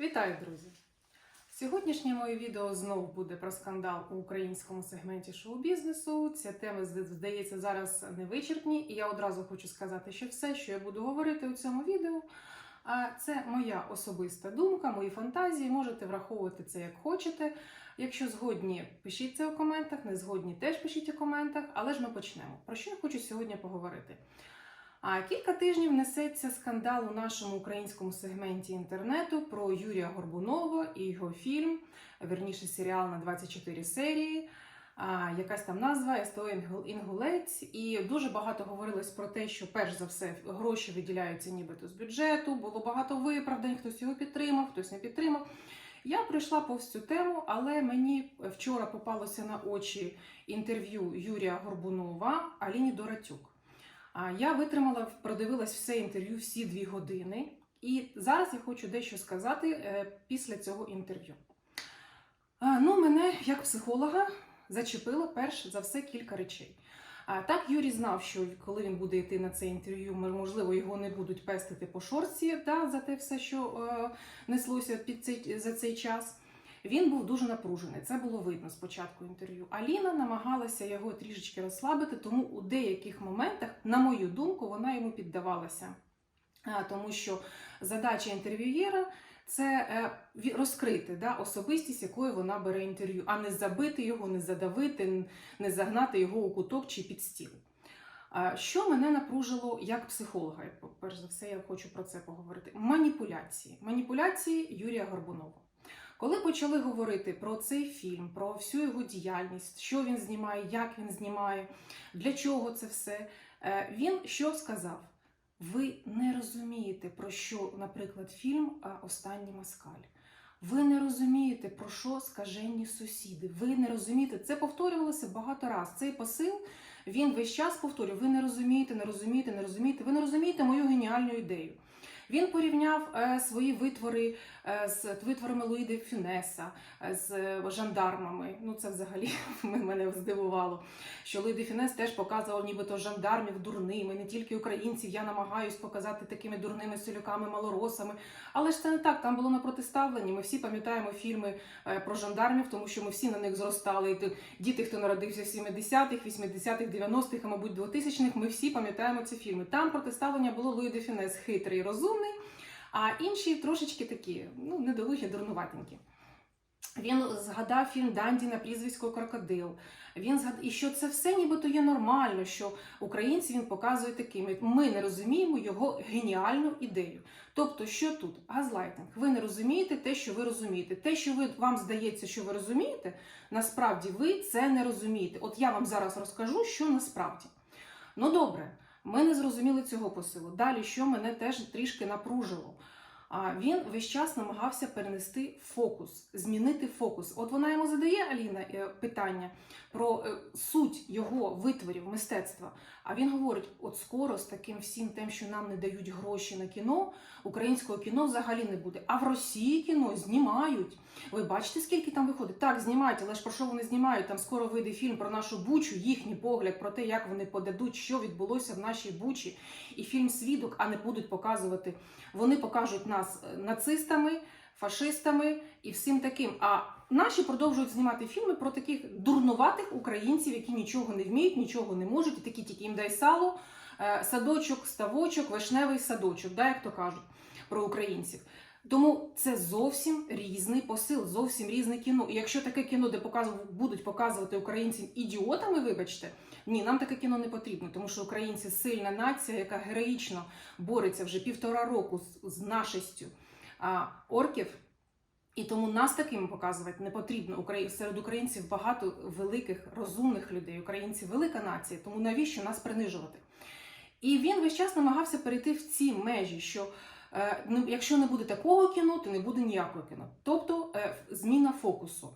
Вітаю, друзі! Сьогоднішнє моє відео знову буде про скандал у українському сегменті шоу-бізнесу. Ця тема здається зараз невичерпні, і я одразу хочу сказати, що все, що я буду говорити у цьому відео, це моя особиста думка, мої фантазії. Можете враховувати це як хочете. Якщо згодні, пишіть це у коментах, не згодні, теж пишіть у коментах, але ж ми почнемо. Про що я хочу сьогодні поговорити? А кілька тижнів несеться скандал у нашому українському сегменті інтернету про Юрія Горбунова і його фільм, верніше серіал на 24 серії. Якась там назва СТО Інгулець. І дуже багато говорилось про те, що перш за все гроші виділяються нібито з бюджету. Було багато виправдань, хтось його підтримав, хтось не підтримав. Я пройшла повз цю тему, але мені вчора попалося на очі інтерв'ю Юрія Горбунова Аліні Доратюк. А я витримала, продивилась все інтерв'ю всі дві години. І зараз я хочу дещо сказати е, після цього інтерв'ю. Ну, мене як психолога зачепило перш за все кілька речей. А так Юрій знав, що коли він буде йти на це інтерв'ю, можливо, його не будуть пестити по шорці да, за те все, що е, неслося під цей, за цей час. Він був дуже напружений. Це було видно з початку інтерв'ю. Аліна намагалася його трішечки розслабити, тому у деяких моментах, на мою думку, вона йому піддавалася. Тому що задача інтерв'юєра це е, розкрити да, особистість, якою вона бере інтерв'ю, а не забити його, не задавити, не загнати його у куток чи під стіл. Що мене напружило як психолога, перш за все, я хочу про це поговорити. Маніпуляції. Маніпуляції Юрія Горбунова. Коли почали говорити про цей фільм, про всю його діяльність, що він знімає, як він знімає, для чого це все, е, він що сказав? Ви не розумієте, про що, наприклад, фільм Останній москаль. Ви не розумієте, про що скажені сусіди. Ви не розумієте. Це повторювалося багато разів. Цей посил він весь час повторює: ви не розумієте, не розумієте, не розумієте, ви не розумієте мою геніальну ідею. Він порівняв е, свої витвори е, з витворами Луїди Фінеса, е, з жандармами. Ну, це взагалі мене здивувало. Що Луїди Фінес теж показував нібито жандармів дурними, не тільки українців. Я намагаюсь показати такими дурними селюками, малоросами. Але ж це не так. Там було на протиставленні. Ми всі пам'ятаємо фільми про жандармів, тому що ми всі на них зростали. Діти, хто народився в 70-х, 80-х, 90-х, а мабуть 2000-х, ми всі пам'ятаємо ці фільми. Там протиставлення було Луї де Фінес хитрий, розумний, а інші трошечки такі, ну, недолугі, дурнуватенькі. Він згадав фільм Данді на прізвисько Крокодил. Він згад... І що це все нібито є нормально, що українці він показує такими. Ми не розуміємо його геніальну ідею. Тобто, що тут? Газлайтинг. Ви не розумієте те, що ви розумієте. Те, що ви вам здається, що ви розумієте, насправді ви це не розумієте. От я вам зараз розкажу, що насправді. Ну добре, ми не зрозуміли цього посилу. Далі, що мене теж трішки напружило. А він весь час намагався перенести фокус, змінити фокус. От вона йому задає Аліна е, питання про е, суть його витворів мистецтва. А він говорить: от скоро з таким всім тим, що нам не дають гроші на кіно, українського кіно взагалі не буде. А в Росії кіно знімають. Ви бачите, скільки там виходить? Так, знімають, але ж про що вони знімають? Там скоро вийде фільм про нашу бучу, їхній погляд про те, як вони подадуть, що відбулося в нашій бучі, і фільм Свідок, а не будуть показувати. Вони покажуть нас е, нацистами, фашистами і всім таким. А наші продовжують знімати фільми про таких дурнуватих українців, які нічого не вміють, нічого не можуть, і такі тільки їм дай сало, е, садочок, ставочок, вишневий садочок, да, як то кажуть про українців. Тому це зовсім різний посил, зовсім різне кіно. І якщо таке кіно, де будуть показувати українців ідіотами, вибачте, ні, нам таке кіно не потрібно, тому що українці сильна нація, яка героїчно бореться вже півтора року з, з нашістю а, орків. І тому нас такими показувати не потрібно. Серед українців багато великих, розумних людей. Українці велика нація, тому навіщо нас принижувати? І він весь час намагався перейти в ці межі, що якщо не буде такого кіно, то не буде ніякого кіно. Тобто е, зміна фокусу.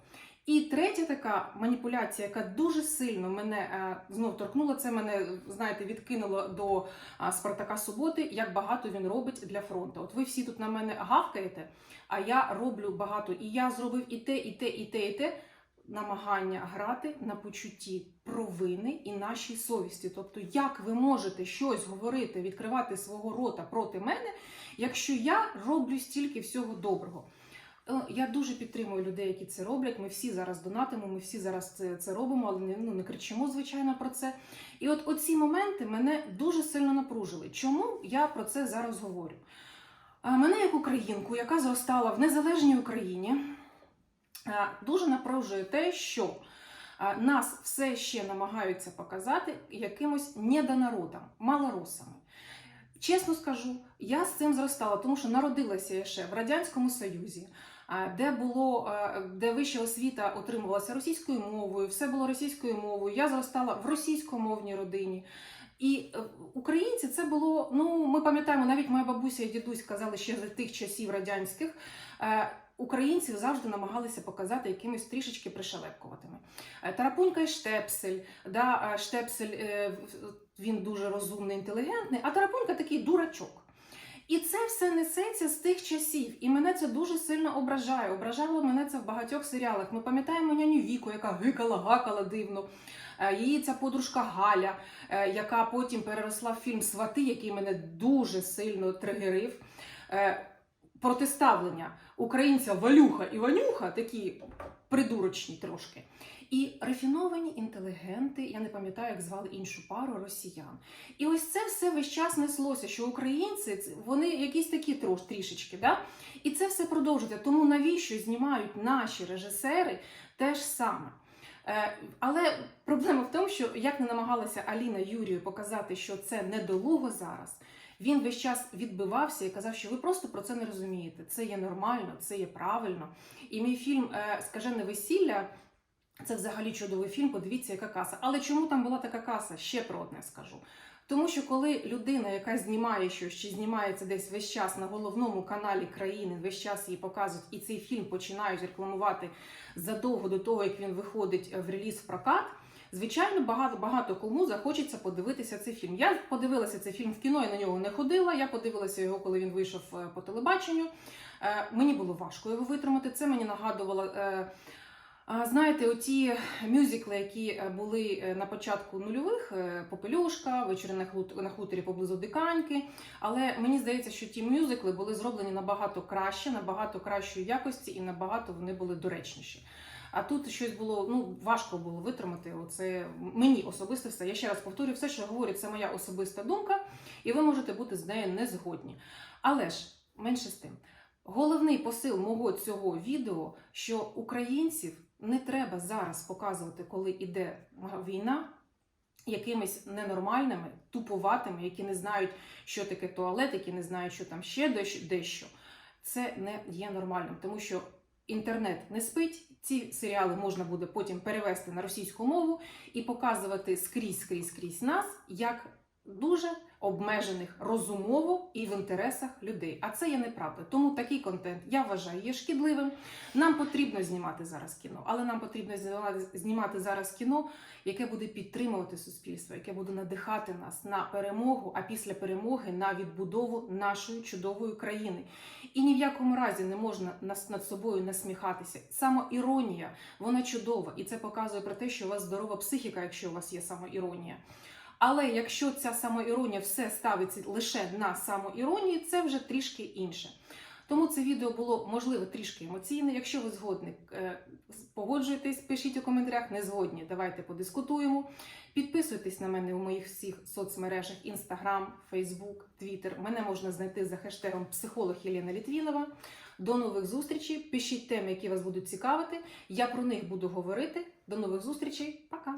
І третя така маніпуляція, яка дуже сильно мене е, знов торкнула, це мене, знаєте, відкинуло до Спартака Суботи, як багато він робить для фронту. От ви всі тут на мене гавкаєте, а я роблю багато. І я зробив і те, і те, і те, і те. Намагання грати на почутті провини і нашій совісті. Тобто, як ви можете щось говорити, відкривати свого рота проти мене, якщо я роблю стільки всього доброго. е, я дуже підтримую людей, які це роблять. Ми всі зараз донатимо, ми всі зараз це, це робимо, але не, ну, не кричимо, звичайно, про це. І от оці моменти мене дуже сильно напружили. Чому я про це зараз говорю? А Мене як українку, яка зростала в незалежній Україні, дуже напружує те, що нас все ще намагаються показати якимось недонародом, малоросами. Чесно скажу, я з цим зростала, тому що народилася я ще в Радянському Союзі, де було де вища освіта отримувалася російською мовою, все було російською мовою. Я зростала в російськомовній родині. І е, українці це було. Ну, ми пам'ятаємо, навіть моя бабуся і дідусь казали ще за тих часів радянських. е, Українців завжди намагалися показати якимись трішечки пришелепкуватими. Е, Тарапунька і Штепсель, да, Штепсель він дуже розумний, інтелігентний, а Тарапунька такий дурачок. І це все несеться з тих часів, і мене це дуже сильно ображає. Ображало мене це в багатьох серіалах. Ми пам'ятаємо няню Віку, яка гикала, гакала дивно. Е, Її ця подружка Галя, е, яка потім переросла в фільм Свати, який мене дуже сильно тригерив. Е, Протиставлення українця Валюха і Ванюха, такі придурочні трошки. І рафіновані інтелігенти, я не пам'ятаю, як звали іншу пару росіян. І ось це все весь час неслося, що українці вони якісь такі трош трішечки, да? і це все продовжується. Тому навіщо знімають наші режисери те ж саме? Е, але проблема в тому, що як не намагалася Аліна Юрію показати, що це недолуго зараз, він весь час відбивався і казав, що ви просто про це не розумієте. Це є нормально, це є правильно. І мій фільм е, Скажене весілля. Це взагалі чудовий фільм. Подивіться, яка каса. Але чому там була така каса? Ще про одне скажу. Тому що коли людина, яка знімає щось, чи знімається десь весь час на головному каналі країни, весь час її показують, і цей фільм починають рекламувати задовго до того, як він виходить в реліз в прокат. Звичайно, багато багато кому захочеться подивитися цей фільм. Я подивилася цей фільм в кіно, я на нього не ходила. Я подивилася його, коли він вийшов е, по телебаченню. Е, Мені було важко його витримати. Це мені нагадувало. е, Знаєте, оті мюзикли, які були на початку нульових, Попелюшка, хут- на хуторі поблизу Диканьки. Але мені здається, що ті мюзикли були зроблені набагато краще, набагато кращої якості і набагато вони були доречніші. А тут щось було ну важко було витримати. Оце мені особисто все. Я ще раз повторюю, все, що говорю, це моя особиста думка, і ви можете бути з нею не згодні. Але ж менше з тим. Головний посил мого цього відео, що українців не треба зараз показувати, коли іде війна, якимись ненормальними, туповатими, які не знають, що таке туалет, які не знають, що там ще дещо. Це не є нормальним, тому що інтернет не спить. Ці серіали можна буде потім перевести на російську мову і показувати скрізь, скрізь, скрізь нас як дуже обмежених розумово і в інтересах людей. А це є неправда. Тому такий контент я вважаю є шкідливим. Нам потрібно знімати зараз кіно, але нам потрібно знімати, зараз кіно, яке буде підтримувати суспільство, яке буде надихати нас на перемогу, а після перемоги на відбудову нашої чудової країни. І ні в якому разі не можна над собою насміхатися. Самоіронія, вона чудова, і це показує про те, що у вас здорова психіка, якщо у вас є самоіронія. Але якщо ця самоіронія все ставиться лише на самоіронії, це вже трішки інше. Тому це відео було можливо трішки емоційне. Якщо ви згодні, е, погоджуєтесь, пишіть у коментарях, не згодні. Давайте подискутуємо. Підписуйтесь на мене у моїх всіх соцмережах: Instagram, Facebook, Twitter. Мене можна знайти за хештегом психолог Єлена Літвінова. До нових зустрічей. Пишіть теми, які вас будуть цікавити. Я про них буду говорити. До нових зустрічей. Пока!